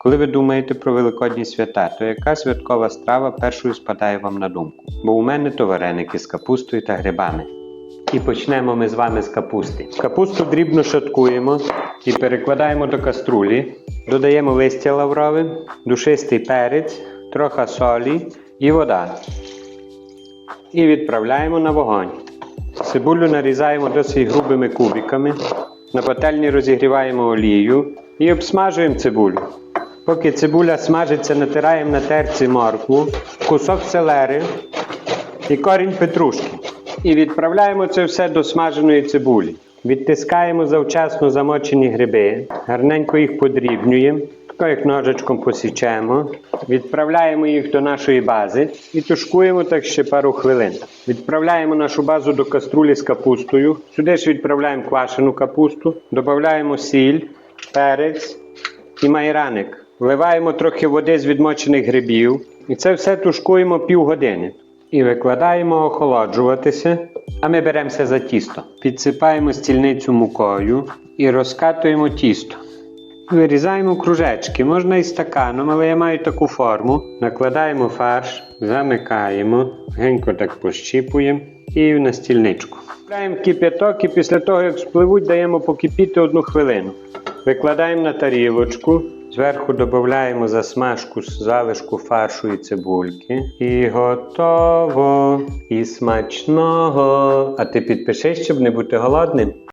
Коли ви думаєте про великодні свята, то яка святкова страва першою спадає вам на думку? Бо у мене то вареники з капустою та грибами. І почнемо ми з вами з капусти. Капусту дрібно шаткуємо і перекладаємо до каструлі. Додаємо листя лаврове, душистий перець, трохи солі і вода. І відправляємо на вогонь. Цибулю нарізаємо досить грубими кубиками. На пательні розігріваємо олію і обсмажуємо цибулю. Поки цибуля смажиться, натираємо на терці моркву, кусок селери і корінь петрушки. І відправляємо це все до смаженої цибулі. Відтискаємо завчасно замочені гриби, гарненько їх подрібнюємо, тако як ножичком посічемо, відправляємо їх до нашої бази і тушкуємо так ще пару хвилин. Відправляємо нашу базу до каструлі з капустою. Сюди ж відправляємо квашену капусту, додаємо сіль, перець і майраник. Вливаємо трохи води з відмочених грибів. І це все тушкуємо півгодини. І викладаємо охолоджуватися. А ми беремося за тісто. Підсипаємо стільницю мукою і розкатуємо тісто. Вирізаємо кружечки, можна і стаканом, але я маю таку форму. Накладаємо фарш, замикаємо, генько так пощіпуємо і на стільничку. Вставляємо кип'яток і після того, як спливуть, даємо покипіти одну хвилину. Викладаємо на тарілочку, зверху додаємо засмажку з залишку фаршу і цибульки. І готово, і смачного. А ти підпишись, щоб не бути голодним.